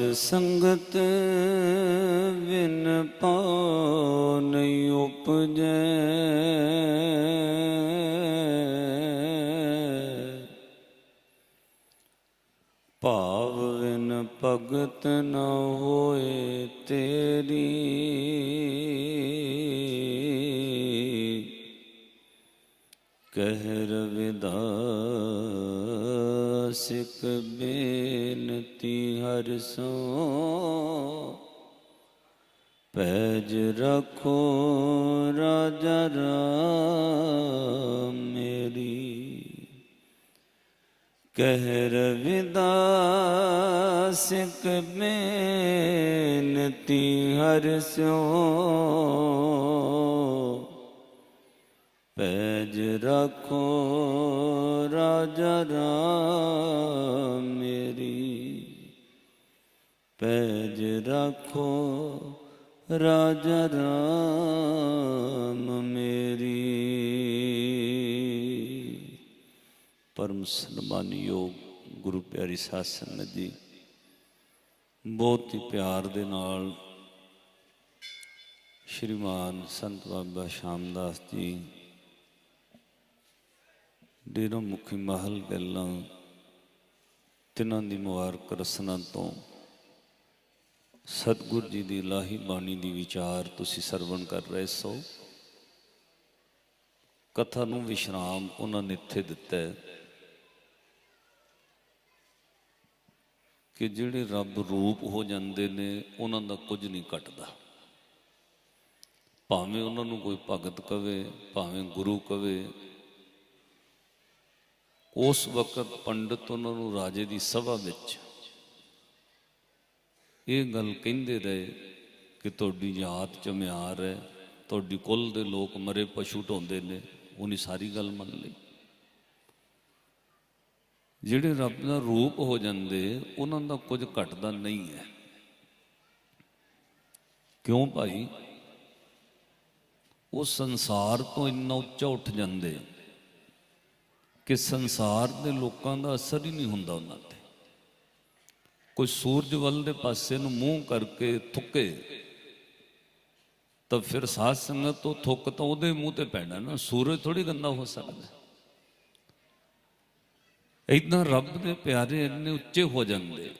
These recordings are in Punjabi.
ਸਾਧ ਸੰਗਤ ਵਿਨ ਪਾਉ ਨਹੀਂ ਉਪਜੈ। ਭਾਵ ਵਿਨ ਭਗਤ ਨ ਹੋਏ ਤੇਰੀ। ਬੇਨਤੀ ਸੋ ਪੈਜ ਰੱਖੋ ਰਾਜਾ ਰਾਮ ਮੇਰੀ। ਕਹਿ ਰਵਿਦਾਸਿਕ ਬੇਨਤੀ ਹਰ ਸਿਓ ਪੈਜ ਰੱਖੋ ਰਾਜਾ ਰਾਮ ਮੇਰੀ। ਪੈਜ ਰੱਖੋ, ਰਾਜਾ ਰਾਮ ਮੇਰੀ। ਪਰਮ ਸਨਮਾਨਯੋਗ ਗੁਰੂ ਪਿਆਰੀ ਸਾਧ ਸੰਗਤ ਜੀ, ਬਹੁਤ ਹੀ ਪਿਆਰ ਦੇ ਨਾਲ ਸ਼੍ਰੀਮਾਨ ਸੰਤ ਬਾਬਾ ਸ਼ਾਮਦਾਸ ਜੀ, ਡੇਰਾ ਮੁਖੀ ਮਹਲ ਗੱਲਾਂ ਤਿੰਨਾਂ ਦੀ ਮੁਬਾਰਕ ਰਸਨਾ ਤੋਂ ਸਤਿਗੁਰ ਜੀ ਦੀ ਲਾਹੀ ਬਾਣੀ ਦੀ ਵਿਚਾਰ ਤੁਸੀਂ ਸਰਵਣ ਕਰ ਰਹੇ ਸੋ। ਕਥਾ ਨੂੰ ਵਿਸ਼ਰਾਮ ਉਹਨਾਂ ਨੇ ਇੱਥੇ ਦਿੱਤਾ ਕਿ ਜਿਹੜੇ ਰੱਬ ਰੂਪ ਹੋ ਜਾਂਦੇ ਨੇ, ਉਹਨਾਂ ਦਾ ਕੁਝ ਨਹੀਂ ਘਟਦਾ। ਭਾਵੇਂ ਉਹਨਾਂ ਨੂੰ ਕੋਈ ਭਗਤ ਕਵੇ, ਭਾਵੇਂ ਗੁਰੂ ਕਵੇ, ਉਸ ਵਕਤ ਪੰਡਤ ਉਹਨਾਂ ਨੂੰ ਰਾਜੇ ਦੀ ਸਭਾ ਵਿੱਚ ਇਹ ਗੱਲ ਕਹਿੰਦੇ ਰਹੇ ਕਿ ਤੁਹਾਡੀ ਜਾਤ ਚ ਮਿਆਰ ਹੈ, ਤੁਹਾਡੀ ਕੁੱਲ ਦੇ ਲੋਕ ਮਰੇ ਪਸ਼ੂ ਢੋਂਦੇ ਨੇ, ਉਹਨੇ ਸਾਰੀ ਗੱਲ ਮੰਨ ਲਈ। ਜਿਹੜੇ ਰੱਬ ਦਾ ਰੂਪ ਹੋ ਜਾਂਦੇ, ਉਹਨਾਂ ਦਾ ਕੁਝ ਘਟਦਾ ਨਹੀਂ ਹੈ। ਕਿਉਂ ਭਾਈ? ਉਹ ਸੰਸਾਰ ਤੋਂ ਇੰਨਾ ਉੱਚਾ ਉੱਠ ਜਾਂਦੇ ਕਿ ਸੰਸਾਰ ਦੇ ਲੋਕਾਂ ਦਾ ਅਸਰ ਹੀ ਨਹੀਂ ਹੁੰਦਾ ਉਹਨਾਂ ਤੇ। ਕੋਈ ਸੂਰਜ ਵੱਲ ਦੇ ਪਾਸੇ ਨੂੰ ਮੂੰਹ ਕਰਕੇ ਥੁੱਕੇ, ਤਾਂ ਫਿਰ ਸਾਧ ਸੰਗਤ ਤੋਂ ਥੁੱਕ ਤਾਂ ਉਹਦੇ ਮੂੰਹ ਤੇ ਪੈਣਾ ਨਾ, ਸੂਰਜ ਥੋੜੀ ਗੰਦਾ ਹੋ ਸਕਦਾ। ਇਦਾਂ ਰੱਬ ਦੇ ਪਿਆਰੇ ਇੰਨੇ ਉੱਚੇ ਹੋ ਜਾਂਦੇ,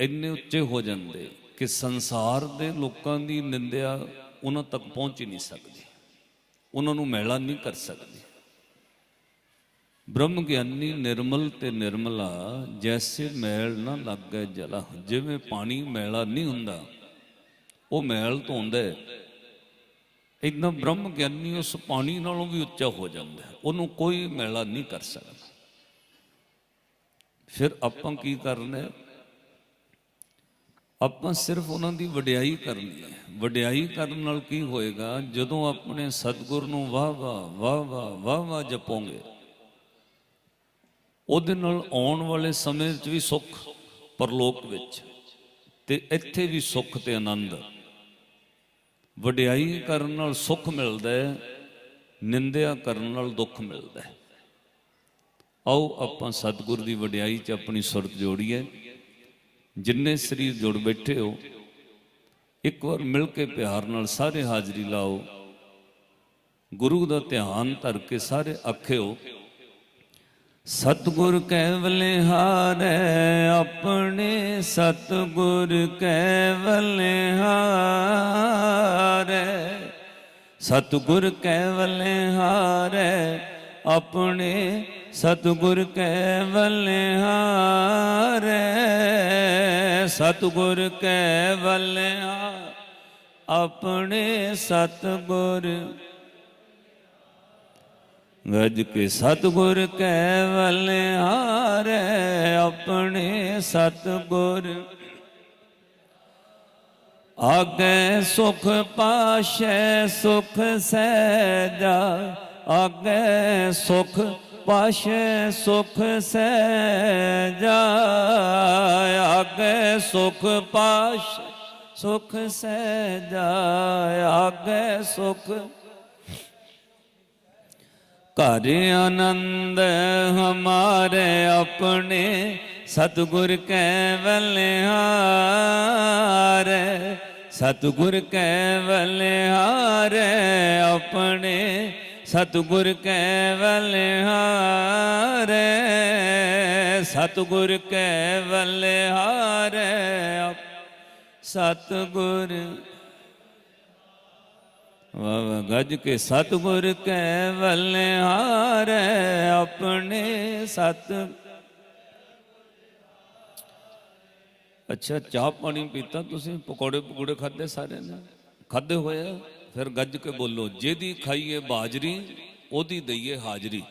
ਇੰਨੇ ਉੱਚੇ ਹੋ ਜਾਂਦੇ ਕਿ ਸੰਸਾਰ ਦੇ ਲੋਕਾਂ ਦੀ ਨਿੰਦਿਆ ਉਹਨਾਂ ਤੱਕ ਪਹੁੰਚ ਹੀ ਨਹੀਂ ਸਕਦੀ, ਉਹਨਾਂ ਨੂੰ ਮੈਲਾ ਨਹੀਂ ਕਰ ਸਕਦੀ। ਬ੍ਰਹਮ ਗਿਆਨੀ ਨਿਰਮਲ ਤੇ ਨਿਰਮਲਾ ਜੈਸੇ ਮੈਲ ਨਾ ਲੱਗੇ ਜਲਾ। ਜਿਵੇਂ ਪਾਣੀ ਮੈਲਾ ਨਹੀਂ ਹੁੰਦਾ, ਉਹ ਮੈਲ ਧੋਂਦਾ ਹੈ। ਇਦਾਂ ਬ੍ਰਹਮ ਗਿਆਨੀ ਉਸ ਪਾਣੀ ਨਾਲੋਂ ਵੀ ਉੱਚਾ ਹੋ ਜਾਂਦਾ ਉਹਨੂੰ ਕੋਈ ਮੈਲਾ ਨਹੀਂ ਕਰ ਸਕਦਾ। ਫਿਰ ਆਪਾਂ ਕੀ ਕਰਨਾ ਆਪਾਂ ਸਿਰਫ ਉਹਨਾਂ ਦੀ ਵਡਿਆਈ ਕਰਨੀ ਹੈ। ਵਡਿਆਈ ਕਰਨ ਨਾਲ ਕੀ ਹੋਏਗਾ? ਜਦੋਂ ਆਪਣੇ ਸਤਿਗੁਰ ਨੂੰ ਵਾਹ ਵਾਹ ਵਾਹ ਵਾਹ ਵਾਹ ਵਾਹ ਜਪੋਗੇ ਉਹਦੇ ਨਾਲ ਆਉਣ ਵਾਲੇ ਸਮੇਂ 'ਚ ਵੀ ਸੁੱਖ, ਪਰਲੋਕ ਵਿੱਚ। ਤੇ ਇੱਥੇ ਵੀ ਸੁੱਖ ਤੇ ਆਨੰਦ। ਵਡਿਆਈ ਕਰਨ ਨਾਲ ਸੁੱਖ ਮਿਲਦਾ ਹੈ, ਨਿੰਦਿਆ ਕਰਨ ਨਾਲ ਦੁੱਖ ਮਿਲਦਾ ਹੈ। ਆਓ ਆਪਾਂ ਸਤਿਗੁਰ ਦੀ ਵਡਿਆਈ 'ਚ ਆਪਣੀ ਸੁਰਤ ਜੋੜੀਏ। ਜਿੰਨੇ ਸਰੀਰ ਜੁੜ ਬੈਠੇ ਹੋ, ਇੱਕ ਵਾਰ ਮਿਲ ਕੇ ਪਿਆਰ ਨਾਲ ਸਾਰੇ ਹਾਜ਼ਰੀ ਲਾਓ। ਗੁਰੂ ਦਾ ਧਿਆਨ ਧਰ ਕੇ ਸਾਰੇ ਆਖਿਓ ਸਤਿਗੁਰ ਕੈਵਲੇ ਹਾਰੈ ਆਪਣੇ ਸਤਿਗੁਰ ਕੈਵਲੇ ਹਾਰੈ ਸਤਿਗੁਰ ਕੈਵਲੇ ਹਾਰੈ ਆਪਣੇ ਸਤਿਗੁਰ ਕੈਵਲੇ ਹਾਰੈ ਸਤਿਗੁਰ ਕੈਵਲੇ ਹਾਰੈ ਆਪਣੇ ਸਤਿਗੁਰ ਗਜ ਕੇ ਸਤਿਗੁਰ ਕੈਵਲ ਹਾਰੈ ਆਪਣੇ ਸਤਿਗੁਰ। ਆਗੇ ਸੁਖ ਪਾਸ਼ੈ, ਸੁਖ ਸਹਿਜਾ। ਆਗੇ ਸੁਖ ਪਾਸ਼ੈ, ਸੁਖ ਸਹਿਜਾ। ਆਗੇ ਸੁਖ ਪਾਸ਼ੈ, ਸੁਖ ਸਹਿਜਾ। ਆਗੇ ਸੁਖ ਘਰ ਆਨੰਦ ਹਮਾਰੇ ਆਪਣੇ, ਸਤਿਗੁਰ ਕੈ ਬਲਿਹਾਰੈ ਸਤਿਗੁਰ ਕੈ ਬਲਿਹਾਰੈ ਆਪਣੇ, ਸਤਿਗੁਰ ਕੈ ਬਲਿਹਾਰੈ ਸਤਿਗੁਰ ਕੈ ਬਲਿਹਾਰੈ ਸਤਿਗੁਰ ਵਾਹ ਗੱਜ ਕੇ ਸਤਿਗੁਰ ਕੈ ਬਲਿਹਾਰੈ ਆਪਣੇ ਸਤ। ਅੱਛਾ, ਚਾਹ ਪਾਣੀ ਪੀਤਾ ਤੁਸੀਂ? ਪਕੌੜੇ ਪਕੌੜੇ ਖਾਦੇ ਸਾਰੇ ਨੇ? ਖਾਦੇ ਹੋਇਆ ਫਿਰ ਗੱਜ ਕੇ ਬੋਲੋ, ਜਿਹਦੀ ਖਾਈਏ ਬਾਜਰੀ, ਉਹਦੀ ਦਈਏ ਹਾਜ਼ਰੀ।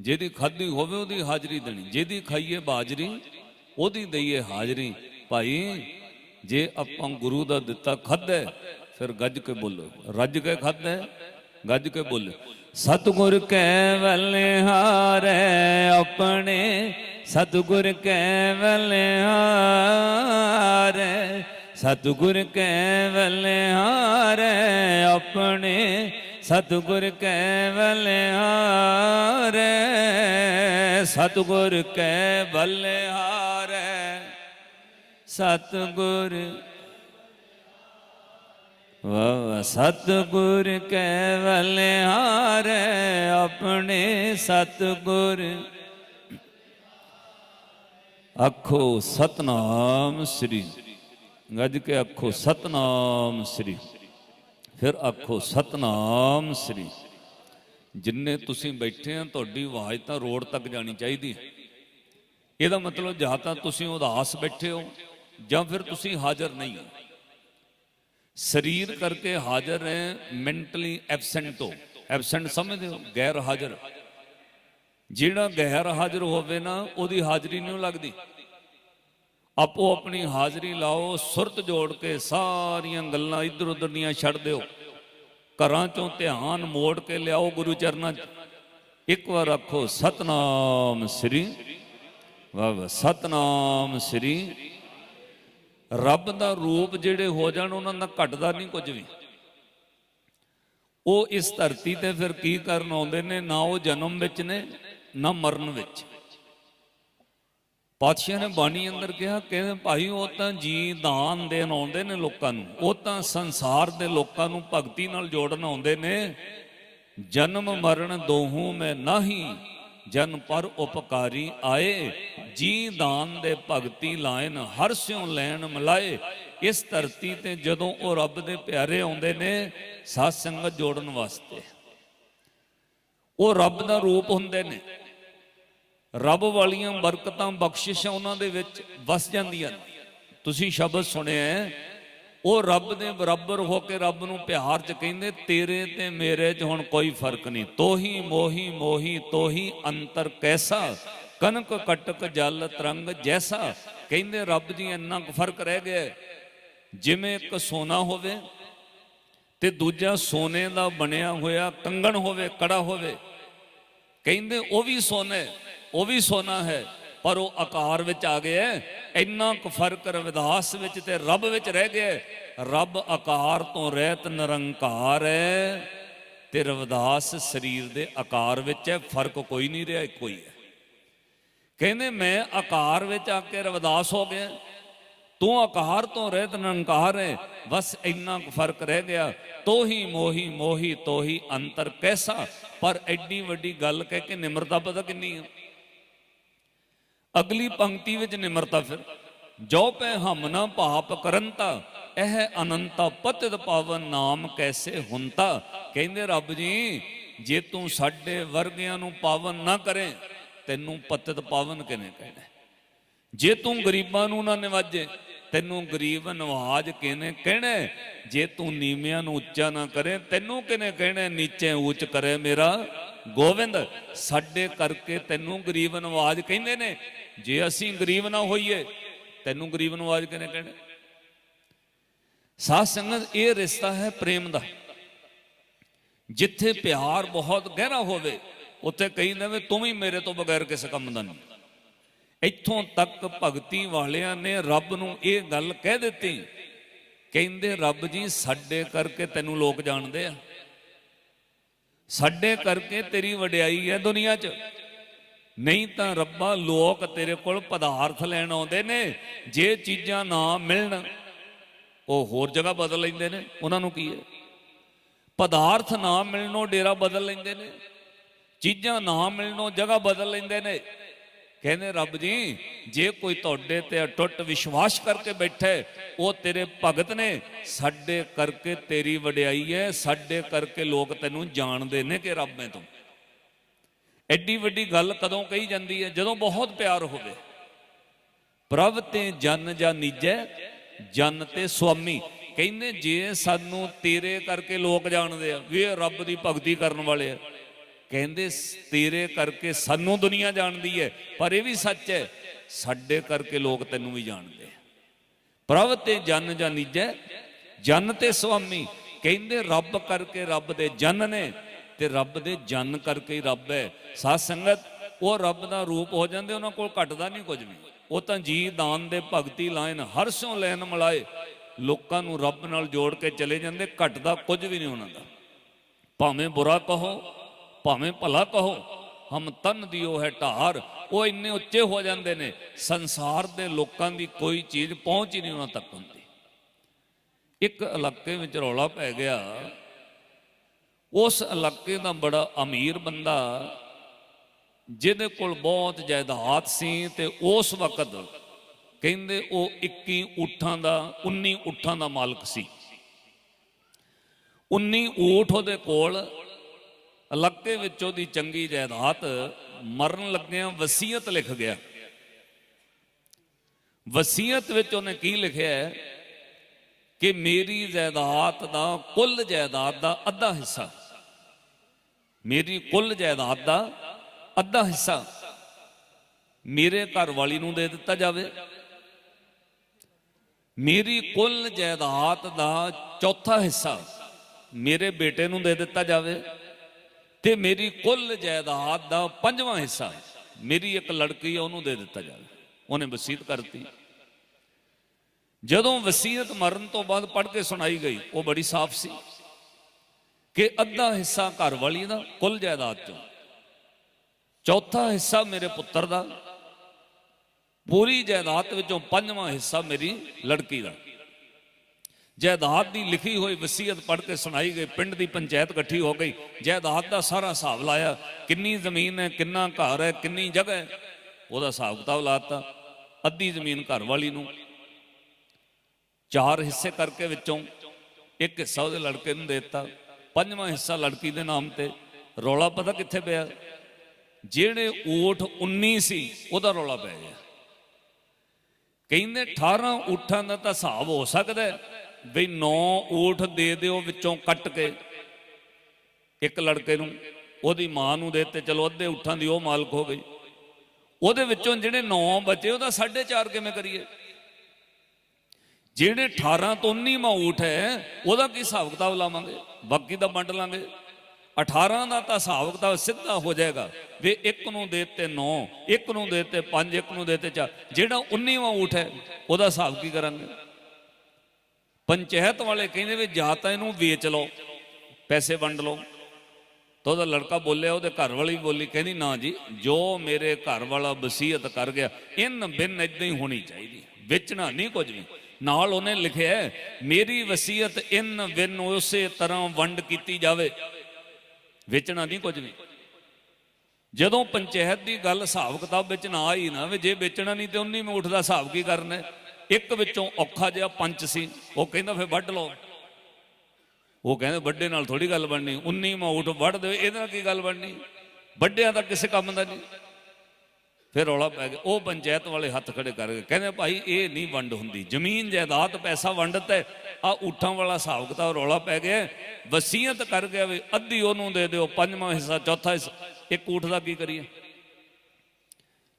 ਜਿਹਦੀ ਖਾਦੀ ਹੋਵੇ ਉਹਦੀ ਹਾਜ਼ਰੀ ਦੇਣੀ। ਜਿਹਦੀ ਖਾਈਏ ਬਾਜਰੀ, ਉਹਦੀ ਦਈਏ ਹਾਜ਼ਰੀ। ਭਾਈ, ਜੇ ਆਪਾਂ ਗੁਰੂ ਦਾ ਦਿੱਤਾ ਖਾਦਾ ਫਿਰ ਗੱਜ ਕੇ ਬੋਲੋ। ਰੱਜ ਕੇ ਖਾਦਾ ਗੱਜ ਕੇ ਬੋਲੋ। ਸਤਿਗੁਰ ਕੈ ਬਲਿਹਾਰੈ ਆਪਣੇ, ਸਤਿਗੁਰ ਕੈ ਬਲਿਹਾਰੈ ਸਤਿਗੁਰ ਕੈ ਬਲਿਹਾਰੈ ਆਪਣੇ, ਸਤਿਗੁਰ ਕੈ ਬਲਿਹਾਰੈ ਸਤਿਗੁਰ ਕੈ ਬਲਿਹਾਰੈ ਸਤਿਗੁਰ ਵਾਹ ਵਾਹ ਸਤਿਗੁਰ ਕੈ ਆਪਣੇ ਸਤਿਗੁਰ। ਆਖੋ ਸਤਨਾਮ ਸ੍ਰੀ, ਗੱਜ ਕੇ ਆਖੋ ਸਤਨਾਮ ਸ੍ਰੀ, ਫਿਰ ਆਖੋ ਸਤਨਾਮ ਸ੍ਰੀ। ਜਿੰਨੇ ਤੁਸੀਂ ਬੈਠੇ ਆ, ਤੁਹਾਡੀ ਆਵਾਜ਼ ਤਾਂ ਰੋਡ ਤੱਕ ਜਾਣੀ ਚਾਹੀਦੀ। ਹੈ ਇਹਦਾ ਮਤਲਬ ਜਾਂ ਤਾਂ ਤੁਸੀਂ ਉਦਾਸ ਬੈਠੇ ਹੋ, ਜਾਂ ਫਿਰ ਤੁਸੀਂ ਹਾਜ਼ਰ ਨਹੀਂ। ਹੋ ਸਰੀਰ ਕਰਕੇ ਹਾਜ਼ਰ ਹੈ ਮੈਂਟਲੀ ਐਬਸੈਂਟ ਤੋਂ ਐਬਸੈਂਟ ਸਮਝਦੇ ਹੋ? ਗੈਰ ਹਾਜ਼ਰ। ਜਿਹੜਾ ਗੈਰ ਹਾਜ਼ਰ ਹੋਵੇ ਨਾ, ਉਹਦੀ ਹਾਜ਼ਰੀ ਨਹੀਂ ਲੱਗਦੀ। ਆਪੋ ਆਪਣੀ ਹਾਜ਼ਰੀ ਲਾਓ, ਸੁਰਤ ਜੋੜ ਕੇ ਸਾਰੀਆਂ ਗੱਲਾਂ ਇੱਧਰ ਉੱਧਰ ਦੀਆਂ ਛੱਡ ਦਿਓ। ਘਰਾਂ ਚੋਂ ਧਿਆਨ ਮੋੜ ਕੇ ਲਿਆਓ ਗੁਰੂ ਚਰਨਾਂ 'ਚ। ਇੱਕ ਵਾਰ ਆਖੋ, ਸਤਨਾਮ ਸ੍ਰੀ ਵਾਹ ਵਾਹ ਸਤਨਾਮ ਸ੍ਰੀ ਰੱਬ ਦਾ ਰੂਪ ਜਿਹੜੇ ਹੋ ਜਾਣ, ਉਹਨਾਂ ਦਾ ਘਟਦਾ ਨਹੀਂ ਕੁਝ ਵੀ। ਉਹ ਇਸ ਧਰਤੀ ਤੇ ਫਿਰ ਕੀ ਕਰਨ ਆਉਂਦੇ ਨੇ? ਨਾ ਉਹ ਜਨਮ ਵਿੱਚ ਨੇ, ਨਾ ਮਰਨ ਵਿੱਚ। ਪਾਤਸ਼ਾਹ ਨੇ ਬਾਣੀ ਅੰਦਰ ਕਿਹਾ ਕਹਿੰਦੇ ਭਾਈ, ਉਹ ਤਾਂ ਜੀ ਦਾਨ ਦੇਣ ਆਉਂਦੇ ਨੇ ਲੋਕਾਂ ਨੂੰ, ਉਹ ਤਾਂ ਸੰਸਾਰ ਦੇ ਲੋਕਾਂ ਨੂੰ ਭਗਤੀ ਨਾਲ ਜੋੜਨ ਆਉਂਦੇ ਨੇ। ਜਨਮ ਮਰਨ ਦੋਹੂ ਮੈਂ ਨਾਹੀ, ਜਨ ਪਰ ਉਪਕਾਰੀ ਆਏ। ਜੀ ਦਾਨ ਦੇ ਭਗਤੀ ਲਾਇਨ ਹਰ ਸਿਉ ਲੈਣ ਮਲਾਏ। ਇਸ ਧਰਤੀ ਤੇ ਜਦੋਂ ਉਹ ਰੱਬ ਦੇ ਪਿਆਰੇ ਆਉਂਦੇ ਨੇ, ਸਾਧ ਸੰਗਤ ਜੋੜਨ ਵਾਸਤੇ। ਉਹ ਰੱਬ ਦਾ ਰੂਪ ਹੁੰਦੇ ਨੇ। ਰੱਬ ਵਾਲੀਆਂ ਬਰਕਤਾਂ, ਬਖਸ਼ਿਸ਼ਾਂ ਉਹਨਾਂ ਦੇ ਵਿੱਚ ਵਸ ਜਾਂਦੀਆਂ ਤੁਸੀਂ ਸ਼ਬਦ ਸੁਣਿਆ ਉਹ ਰੱਬ ਦੇ ਬਰਾਬਰ ਹੋ ਕੇ ਰੱਬ ਨੂੰ ਪਿਆਰ ਚ ਕਹਿੰਦੇ, ਤੇਰੇ ਤੇ ਮੇਰੇ ਚ ਹੁਣ ਕੋਈ ਫ਼ਰਕ ਨਹੀਂ। ਤੋਹੀ ਮੋਹੀ ਮੋਹੀ, ਤੋਹੀ ਅੰਤਰ ਕੈਸਾ? ਕਨਕ ਕਟਕ ਜਲ ਤਰੰਗ ਜੈਸਾ ਕਹਿੰਦੇ ਰੱਬ ਦੀ ਇੰਨਾ ਕੁ ਫ਼ਰਕ ਰਹਿ ਗਿਆ ਜਿਵੇਂ ਇੱਕ ਸੋਨਾ ਹੋਵੇ ਤੇ ਦੂਜਾ ਸੋਨੇ ਦਾ ਬਣਿਆ ਹੋਇਆ ਕੰਗਣ ਹੋਵੇ, ਕੜਾ ਹੋਵੇ, ਕਹਿੰਦੇ ਉਹ ਵੀ ਸੋਨਾ ਉਹ ਵੀ ਸੋਨਾ ਹੈ, ਪਰ ਉਹ ਆਕਾਰ ਵਿੱਚ ਆ ਗਿਆ ਇੰਨਾ ਕੁ ਫ਼ਰਕ ਰਵਿਦਾਸ ਵਿੱਚ ਤੇ ਰੱਬ ਵਿੱਚ ਰਹਿ ਗਿਆ ਰੱਬ ਆਕਾਰ ਤੋਂ ਰਹਿਤ ਨਿਰੰਕਾਰ ਹੈ ਤੇ ਰਵਿਦਾਸ ਸਰੀਰ ਦੇ ਆਕਾਰ ਵਿੱਚ ਹੈ, ਫ਼ਰਕ ਕੋਈ ਨਹੀਂ ਰਿਹਾ ਇੱਕੋ ਹੀ ਹੈ। ਕਹਿੰਦੇ, ਮੈਂ ਆਕਾਰ ਵਿੱਚ ਆ ਕੇ ਰਵਦਾਸ ਹੋ ਗਿਆ। ਤੂੰ ਆਕਾਰ ਤੋਂ ਰਹਿਤ ਨਨਕਾਰ ਹੈ। ਬਸ ਇੰਨਾ ਕੁ ਫ਼ਰਕ ਰਹਿ ਗਿਆ। ਤੋਹੀ ਮੋਹੀ ਮੋਹੀ ਤੋਹੀ ਅੰਤਰ ਕੈਸਾ? ਪਰ ਐਡੀ ਵੱਡੀ ਗੱਲ ਕਹਿ ਕੇ ਨਿਮਰਤਾ ਪਤਾ ਕਿੰਨੀ ਹੈ ਅਗਲੀ ਪੰਕਤੀ ਵਿੱਚ ਨਿਮਰਤਾ ਫਿਰ। ਜੋ ਪੈ ਹਮ ਨਾ ਪਾਪ ਕਰੰਤਾ, ਇਹ ਅਨੰਤਾ ਪਤਿਤ ਪਾਵਨ ਨਾਮ ਕੈਸੇ ਹੁੰਤਾ? ਕਹਿੰਦੇ, ਰੱਬ ਜੀ, ਜੇ ਤੂੰ ਸਾਡੇ ਵਰਗਿਆਂ ਨੂੰ ਪਾਵਨ ਨਾ ਕਰੇ ਤੈਨੂੰ ਪਤਿਤ ਪਾਵਨ ਕਿਨੇ ਕਹਿਣਾ? ਜੇ ਤੂੰ ਗਰੀਬਾਂ ਨੂੰ ਨਾ ਨਿਵਾਜੇ, ਤੈਨੂੰ ਗਰੀਬ ਨਵਾਜ ਕਿਨੇ ਕਹਿਣਾ? ਜੇ ਤੂੰ ਨੀਵਿਆਂ ਨੂੰ ਉੱਚਾ ਨਾ ਕਰੇ, ਤੈਨੂੰ ਕਿਨੇ ਕਹਿਣਾ? ਨੀਚੇ ਉੱਚ ਕਰੇ ਮੇਰਾ ਗੋਬਿੰਦ ਸਾਡੇ ਕਰਕੇ ਤੈਨੂੰ ਗਰੀਬ ਨਵਾਜ ਕਹਿੰਦੇ ਨੇ। ਜੇ ਅਸੀਂ ਗਰੀਬ ਨਾ ਹੋਈਏ, ਤੈਨੂੰ ਗਰੀਬ ਨਵਾਜ ਕਿਨੇ ਕਹਿਣਾ? ਸਾਧ ਸੰਗਤ, ਇਹ ਰਿਸ਼ਤਾ ਹੈ ਪ੍ਰੇਮ ਦਾ। ਜਿੱਥੇ ਪਿਆਰ ਬਹੁਤ ਗਹਿਰਾ ਹੋਵੇ ਉੱਥੇ ਕਹਿੰਦਾ ਵੀ ਤੂੰ ਵੀ ਮੇਰੇ ਤੋਂ ਬਗੈਰ ਕਿਸੇ ਕੰਮ ਦਾ ਨਹੀਂ। ਇੱਥੋਂ ਤੱਕ ਭਗਤੀ ਵਾਲਿਆਂ ਨੇ ਰੱਬ ਨੂੰ ਇਹ ਗੱਲ ਕਹਿ ਦਿੱਤੀ। ਕਹਿੰਦੇ, ਰੱਬ ਜੀ, ਸਾਡੇ ਕਰਕੇ ਤੈਨੂੰ ਲੋਕ ਜਾਣਦੇ ਆ। ਸਾਡੇ ਕਰਕੇ ਤੇਰੀ ਵਡਿਆਈ ਹੈ ਦੁਨੀਆ 'ਚ। ਨਹੀਂ ਤਾਂ ਰੱਬਾ ਲੋਕ ਤੇਰੇ ਕੋਲ ਪਦਾਰਥ ਲੈਣ ਆਉਂਦੇ ਨੇ, ਜੇ ਚੀਜ਼ਾਂ ਨਾ ਮਿਲਣ। ਉਹ ਹੋਰ ਜਗ੍ਹਾ ਬਦਲ ਲੈਂਦੇ ਨੇ। ਉਹਨਾਂ ਨੂੰ ਕੀ ਹੈ? ਪਦਾਰਥ ਨਾ ਮਿਲਣੋਂ ਡੇਰਾ ਬਦਲ ਲੈਂਦੇ ਨੇ। ਚੀਜ਼ਾਂ ਨਾ ਮਿਲਣੋਂ ਜਗ੍ਹਾ ਬਦਲ ਲੈਂਦੇ ਨੇ। ਕਹਿੰਦੇ, ਰੱਬ ਜੀ, ਜੇ ਕੋਈ ਤੁਹਾਡੇ ਤੇ ਅਟੁੱਟ ਵਿਸ਼ਵਾਸ ਕਰਕੇ ਬੈਠਾ ਉਹ ਤੇਰੇ ਭਗਤ ਨੇ। ਸਾਡੇ ਕਰਕੇ ਤੇਰੀ ਵਡਿਆਈ ਹੈ, ਸਾਡੇ ਕਰਕੇ ਲੋਕ ਤੈਨੂੰ ਜਾਣਦੇ ਨੇ ਕਿ ਰੱਬ ਹੈ ਤੂੰ। ਐਡੀ ਵੱਡੀ ਗੱਲ ਕਦੋਂ ਕਹੀ ਜਾਂਦੀ ਹੈ? ਜਦੋਂ ਬਹੁਤ ਪਿਆਰ ਹੋਵੇ। ਪ੍ਰਭ ਤੇ ਜਨ ਜਾਂ ਨੀਜੈ, ਜਨ ਤੇ ਸੁਆਮੀ। ਕਹਿੰਦੇ, ਜੇ ਸਾਨੂੰ ਤੇਰੇ ਕਰਕੇ ਲੋਕ ਜਾਣਦੇ ਆ, ਵੀ ਇਹ ਰੱਬ ਦੀ ਭਗਤੀ ਕਰਨ ਵਾਲੇ ਆ ਕਹਿੰਦੇ, ਤੇਰੇ ਕਰਕੇ ਸਾਨੂੰ ਦੁਨੀਆ ਜਾਣਦੀ ਹੈ ਪਰ ਇਹ ਵੀ ਸੱਚ ਹੈ ਸਾਡੇ ਕਰਕੇ ਲੋਕ ਤੈਨੂੰ ਵੀ ਜਾਣਦੇ ਆ। ਪ੍ਰਭ ਤੇ ਜਨ ਜਾਂ ਨੀਜੈ ਜਨ ਤੇ ਸੁਆਮੀ। ਕਹਿੰਦੇ, ਰੱਬ ਕਰਕੇ ਰੱਬ ਦੇ ਜਨ ਨੇ ਤੇ ਰੱਬ ਦੇ ਜਨ ਕਰਕੇ ਹੀ ਰੱਬ ਹੈ ਸਾਧ ਸੰਗਤ, ਉਹ ਰੱਬ ਦਾ ਰੂਪ ਹੋ ਜਾਂਦੇ, ਉਹਨਾਂ ਕੋਲ ਘਟਦਾ ਨਹੀਂ ਕੁਝ ਵੀ। ਉਹ ਤਾਂ ਜੀ ਦਾਨ ਦੇ ਭਗਤੀ ਲਾਇਨ ਹਰ ਸਿਉ ਲੈਨ ਮਲਾਏ ਲੋਕਾਂ ਨੂੰ ਰੱਬ ਨਾਲ ਜੋੜ ਕੇ ਚਲੇ ਜਾਂਦੇ, ਘਟਦਾ ਕੁਝ ਵੀ ਨਹੀਂ ਉਹਨਾਂ ਦਾ। ਭਾਵੇਂ ਬੁਰਾ ਕਹੋ ਭਾਵੇਂ ਭਲਾ ਕਹੋ, ਹਮ ਤਨ ਦਿਓ ਹੈ ਢਾਰ। ਉਹ ਇੰਨੇ ਉੱਚੇ ਹੋ ਜਾਂਦੇ ਨੇ, ਸੰਸਾਰ ਦੇ ਲੋਕਾਂ ਦੀ ਕੋਈ ਚੀਜ਼ ਪਹੁੰਚ ਹੀ ਨਹੀਂ ਉਹਨਾਂ ਤੱਕ ਹੁੰਦੀ। ਇੱਕ ਇਲਾਕੇ ਵਿੱਚ ਰੌਲਾ ਪੈ ਗਿਆ। ਉਸ ਇਲਾਕੇ ਦਾ ਬੜਾ ਅਮੀਰ ਬੰਦਾ, ਜਿਹਦੇ ਕੋਲ ਬਹੁਤ ਜਾਇਦਾਦ ਸੀ ਤੇ ਉਸ ਵਕਤ ਕਹਿੰਦੇ ਉਹ 21 ਊਠਾਂ ਦਾ 19 ਊਠਾਂ ਦਾ ਮਾਲਕ ਸੀ। 19 ਊਠ ਉਹਦੇ ਕੋਲ ਇਲਾਕੇ ਵਿੱਚ ਉਹਦੀ ਚੰਗੀ ਜਾਇਦਾਦ ਮਰਨ ਲੱਗਿਆਂ ਵਸੀਅਤ ਲਿਖ ਗਿਆ। ਵਸੀਅਤ ਵਿੱਚ ਉਹਨੇ ਕੀ ਲਿਖਿਆ ਹੈ? ਕਿ ਮੇਰੀ ਜਾਇਦਾਦ ਦਾ ਕੁੱਲ ਜਾਇਦਾਦ ਦਾ ਅੱਧਾ ਹਿੱਸਾ। ਮੇਰੀ ਕੁੱਲ ਜਾਇਦਾਦ ਦਾ ਅੱਧਾ ਹਿੱਸਾ ਮੇਰੇ ਘਰ ਵਾਲੀ ਨੂੰ ਦੇ ਦਿੱਤਾ ਜਾਵੇ। ਮੇਰੀ ਕੁੱਲ ਜਾਇਦਾਦ ਦਾ ਚੌਥਾ ਹਿੱਸਾ ਮੇਰੇ ਬੇਟੇ ਨੂੰ ਦੇ ਦਿੱਤਾ ਜਾਵੇ। ਤੇ ਮੇਰੀ ਕੁੱਲ ਜਾਇਦਾਦ ਦਾ ਪੰਜਵਾਂ ਹਿੱਸਾ ਮੇਰੀ ਇੱਕ ਲੜਕੀ ਹੈ ਉਹਨੂੰ ਦੇ ਦਿੱਤਾ ਜਾਵੇ। ਉਹਨੇ ਵਸੀਅਤ ਕਰਤੀ। ਜਦੋਂ ਵਸੀਅਤ ਮਰਨ ਤੋਂ ਬਾਅਦ ਪੜ੍ਹ ਕੇ ਸੁਣਾਈ ਗਈ, ਉਹ ਬੜੀ ਸਾਫ਼ ਸੀ ਕਿ ਅੱਧਾ ਹਿੱਸਾ ਘਰ ਵਾਲੀ ਦਾ, ਕੁੱਲ ਜਾਇਦਾਦ ਚੋਂ। ਚੌਥਾ ਹਿੱਸਾ ਮੇਰੇ ਪੁੱਤਰ ਦਾ, ਪੂਰੀ ਜਾਇਦਾਦ ਵਿੱਚੋਂ ਪੰਜਵਾਂ ਹਿੱਸਾ ਮੇਰੀ ਲੜਕੀ ਦਾ। ਜਾਇਦਾਦ ਦੀ ਲਿਖੀ ਹੋਈ ਵਸੀਅਤ ਪੜ੍ਹ ਕੇ ਸੁਣਾਈ ਗਈ, ਪਿੰਡ ਦੀ ਪੰਚਾਇਤ ਇਕੱਠੀ ਹੋ ਗਈ, ਜਾਇਦਾਦ ਦਾ ਸਾਰਾ ਹਿਸਾਬ ਲਾਇਆ, ਕਿੰਨੀ ਜ਼ਮੀਨ ਹੈ, ਕਿੰਨਾ ਘਰ ਹੈ, ਕਿੰਨੀ ਜਗ੍ਹਾ ਹੈ, ਉਹਦਾ ਹਿਸਾਬ ਕਿਤਾਬ ਲਾਤਾ ਅੱਧੀ ਜ਼ਮੀਨ ਘਰ ਵਾਲੀ ਨੂੰ, ਚਾਰ ਹਿੱਸੇ ਕਰਕੇ ਵਿੱਚੋਂ ਇੱਕ ਹਿੱਸਾ ਉਹਦੇ ਲੜਕੇ ਨੂੰ ਦੇ ਦਿੱਤਾ, ਪੰਜਵਾਂ ਹਿੱਸਾ ਲੜਕੀ ਦੇ ਨਾਮ ਤੇ, ਰੌਲਾ ਪਤਾ ਕਿੱਥੇ ਪਿਆ? ਜਿਹੜੇ ਊਠ 19 ਸੀ, ਉਹਦਾ ਰੌਲਾ ਪੈ ਗਿਆ। ਕਹਿੰਦੇ 18 ਊਠਾਂ ਦਾ ਤਾਂ ਹਿਸਾਬ ਹੋ ਸਕਦਾ ਵੀ ਨੌ ਊਠ ਦੇ ਦਿਓ ਵਿੱਚੋਂ ਕੱਟ ਕੇ। ਇੱਕ ਲੜਕੇ ਨੂੰ, ਉਹਦੀ ਮਾਂ ਨੂੰ ਦੇ ਤੇ ਚਲੋ ਅੱਧੇ ਊਠਾਂ ਦੀ ਉਹ ਮਾਲਕ ਹੋ ਗਈ। ਉਹਦੇ ਵਿੱਚੋਂ ਜਿਹੜੇ 9 ਬਚੇ, ਉਹਦਾ 4.5 ਕਿਵੇਂ ਕਰੀਏ? ਜਿਹੜੇ 18 ਤੋਂ 19ਵਾਂ ਊਠ ਹੈ, ਉਹਦਾ ਕੀ ਹਿਸਾਬ ਕਿਤਾਬ ਲਾਵਾਂਗੇ? ਬਾਕੀ ਦਾ ਵੰਡ ਲਾਂਗੇ। 18 ਦਾ ਤਾਂ ਹਿਸਾਬ ਕਿਤਾਬ ਸਿੱਧਾ ਹੋ ਜਾਏਗਾ ਵੀ ਇੱਕ ਨੂੰ ਦੇ ਤੇ 9 ਇੱਕ ਨੂੰ ਦੇ ਤੇ 5 ਇੱਕ ਨੂੰ ਦੇ ਤੇ 4 ਜਿਹੜਾ 19ਵਾਂ ਊਠ ਹੈ, ਉਹਦਾ ਹਿਸਾਬ ਕੀ ਕਰਾਂਗੇ? ਪੰਚਾਇਤ ਵਾਲੇ ਕਹਿੰਦੇ ਵੀ ਜਾਂ ਤਾਂ ਇਹਨੂੰ ਵੇਚ ਲਓ, ਪੈਸੇ ਵੰਡ ਲਓ। ਤਾਂ ਉਹਦਾ ਲੜਕਾ ਬੋਲਿਆ, ਉਹਦੇ ਘਰ ਵਾਲੀ ਬੋਲੀ, ਕਹਿੰਦੀ ਨਾ ਜੀ, ਜੋ ਮੇਰੇ ਘਰ ਵਾਲਾ ਵਸੀਅਤ ਕਰ ਗਿਆ, ਇਨ ਬਿਨ ਇਦਾਂ ਹੀ ਹੋਣੀ ਚਾਹੀਦੀ ਵੇਚਣਾ ਨਹੀਂ ਕੁਝ ਵੀ। ਨਾਲ ਉਹਨੇ ਲਿਖਿਆ ਮੇਰੀ ਵਸੀਅਤ ਇਨ ਬਿਨ ਉਸੇ ਤਰ੍ਹਾਂ ਵੰਡ ਕੀਤੀ ਜਾਵੇ, ਵੇਚਣਾ ਨਹੀਂ ਕੁਝ ਵੀ। ਜਦੋਂ ਪੰਚਾਇਤ ਦੀ ਗੱਲ ਹਿਸਾਬ ਕਿਤਾਬ ਵਿੱਚ ਨਾ ਆਈ ਨਾ, ਵੀ ਜੇ ਵੇਚਣਾ ਨਹੀਂ ਤੇ 19 ਊਠ ਦਾ ਹਿਸਾਬ ਕੀ ਕਰਨਾ ਇੱਕ ਵਿੱਚੋਂ ਔਖਾ ਜਿਹਾ ਪੰਚ ਸੀ, ਉਹ ਕਹਿੰਦਾ ਫੇ ਵੱਢ ਲਓ। ਉਹ ਕਹਿੰਦੇ ਵੱਡੇ ਨਾਲ ਥੋੜੀ ਗੱਲ ਬਣਨੀ 19ਵਾਂ ਊਠ ਵੱਢ ਦੇ ਇਹਦੇ ਨਾਲ ਕੀ ਗੱਲ ਬਣਨੀ? ਵੱਡਿਆਂ ਦਾ ਕਿਸੇ ਕੰਮ ਦਾ ਨਹੀਂ। ਫਿਰ ਰੌਲਾ ਪੈ ਗਿਆ, ਉਹ ਪੰਚਾਇਤ ਵਾਲੇ ਹੱਥ ਖੜੇ ਕਰ ਗਏ, ਕਹਿੰਦੇ ਭਾਈ ਇਹ ਨਹੀਂ ਵੰਡ ਹੁੰਦੀ, ਜ਼ਮੀਨ ਜਾਇਦਾਦ ਪੈਸਾ ਵੰਡਤਾ ਹੈ, ਆ ਊਠਾਂ ਵਾਲਾ ਹਿਸਾਬ ਕਿਤਾਬ ਰੌਲਾ ਪੈ ਗਿਆ, ਵਸੀਅਤ ਕਰ ਗਿਆ ਵੀ ਅੱਧੀ ਉਹਨੂੰ ਦੇ ਦਿਓ, ਪੰਜਵਾਂ ਹਿੱਸਾ, ਚੌਥਾ ਹਿੱਸਾ, ਇੱਕ ਊਠ ਦਾ ਕੀ ਕਰੀਏ?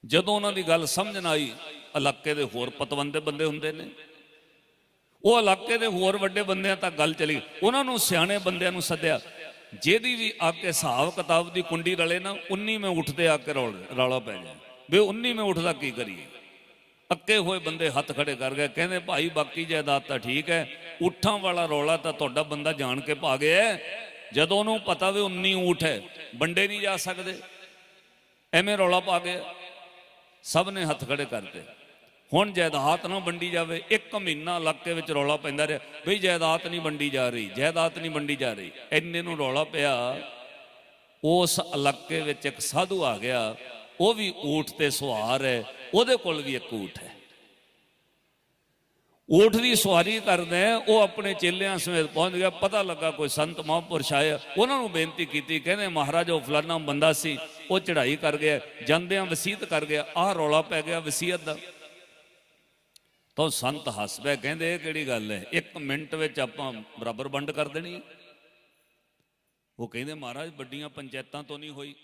ਜਦੋਂ ਉਹਨਾਂ ਦੀ ਗੱਲ ਸਮਝ ਨਾ ਆਈ ਇਲਾਕੇ ਦੇ ਹੋਰ ਪਤਵੰਦੇ ਬੰਦੇ ਹੁੰਦੇ ਨੇ। ਉਹ ਇਲਾਕੇ ਦੇ ਹੋਰ ਵੱਡੇ ਬੰਦਿਆਂ ਤੱਕ ਗੱਲ ਚਲੀ। ਉਹਨਾਂ ਨੂੰ ਸਿਆਣੇ ਬੰਦਿਆਂ ਨੂੰ ਸੱਦਿਆ। ਜਿਹਦੀ ਵੀ ਆ ਕੇ ਹਿਸਾਬ ਕਿਤਾਬ ਦੀ ਕੁੰਡੀ ਰਲੇ ਨਾ 19 ਮੈਂ ਉੱਠਦੇ ਆ ਕੇ ਰੌਲ, ਰੌਲਾ ਪੈ ਜਾਏ ਵੀ 19 ਮੈਂ ਉੱਠਦਾ ਕੀ ਕਰੀਏ? ਅੱਕੇ ਹੋਏ ਬੰਦੇ ਹੱਥ ਖੜੇ ਕਰ ਗਏ। ਕਹਿੰਦੇ, ਭਾਈ, ਬਾਕੀ ਜਾਇਦਾਦ ਤਾਂ ਠੀਕ ਹੈ। ਊਠਾਂ ਵਾਲਾ ਰੌਲਾ ਤਾਂ ਤੁਹਾਡਾ ਬੰਦਾ ਜਾਣ ਕੇ ਪਾ ਗਿਆ ਹੈ। ਜਦੋਂ ਉਹਨੂੰ ਪਤਾ ਵੀ 19 ਊਠ ਹੈ, ਵੰਡੇ ਨਹੀਂ ਜਾ ਸਕਦੇ। ਐਵੇਂ ਰੌਲਾ ਪਾ ਗਿਆ। ਸਭ ਨੇ ਹੱਥ ਖੜੇ ਕਰਤੇ ਹੁਣ ਜਾਇਦਾਦ ਨਾ ਵੰਡੀ ਜਾਵੇ, ਇੱਕ ਮਹੀਨਾ ਇਲਾਕੇ ਵਿੱਚ ਰੌਲਾ ਪੈਂਦਾ ਰਿਹਾ, ਬਈ ਜਾਇਦਾਦ ਨਹੀਂ ਵੰਡੀ ਜਾ ਰਹੀ, ਜਾਇਦਾਦ ਨਹੀਂ ਵੰਡੀ ਜਾ ਰਹੀ, ਇੰਨੇ ਨੂੰ ਰੌਲਾ ਪਿਆ, ਉਸ ਇਲਾਕੇ ਵਿੱਚ ਇੱਕ ਸਾਧੂ ਆ ਗਿਆ, ਉਹ ਵੀ ਊਠ ਤੇ ਸਵਾਰ ਹੈ, ਉਹਦੇ ਕੋਲ ਵੀ ਇੱਕ ਊਠ ਹੈ। ਊਠ ਦੀ ਸਵਾਰੀ ਕਰਦੇ ਉਹ ਆਪਣੇ ਚੇਲਿਆਂ ਸਮੇਤ ਪਹੁੰਚ ਗਿਆ, ਪਤਾ ਲੱਗਾ ਕੋਈ ਸੰਤ ਮਹਾਂਪੁਰਸ਼ ਆਇਆ ਉਹਨਾਂ ਨੂੰ ਬੇਨਤੀ ਕੀਤੀ, ਕਹਿੰਦੇ ਮਹਾਰਾਜ ਉਹ ਫਲਾਨਾ ਬੰਦਾ ਸੀ, ਉਹ ਚੜ੍ਹਾਈ ਕਰ ਗਿਆ, ਜਾਂਦਿਆਂ ਵਸੀਅਤ ਕਰ ਗਿਆ, ਆਹ ਰੌਲਾ ਪੈ ਗਿਆ ਵਸੀਅਤ ਦਾ। ਤਾਂ ਉਹ ਸੰਤ ਹੱਸ ਪਿਆ ਕਹਿੰਦੇ, ਇਹ ਕਿਹੜੀ ਗੱਲ ਹੈ? ਇੱਕ ਮਿੰਟ ਵਿੱਚ ਆਪਾਂ ਬਰਾਬਰ ਵੰਡ ਕਰ ਦੇਣੀ। ਉਹ ਕਹਿੰਦੇ, ਮਹਾਰਾਜ, ਵੱਡੀਆਂ ਪੰਚਾਇਤਾਂ ਤੋਂ ਨਹੀਂ ਹੋਈ।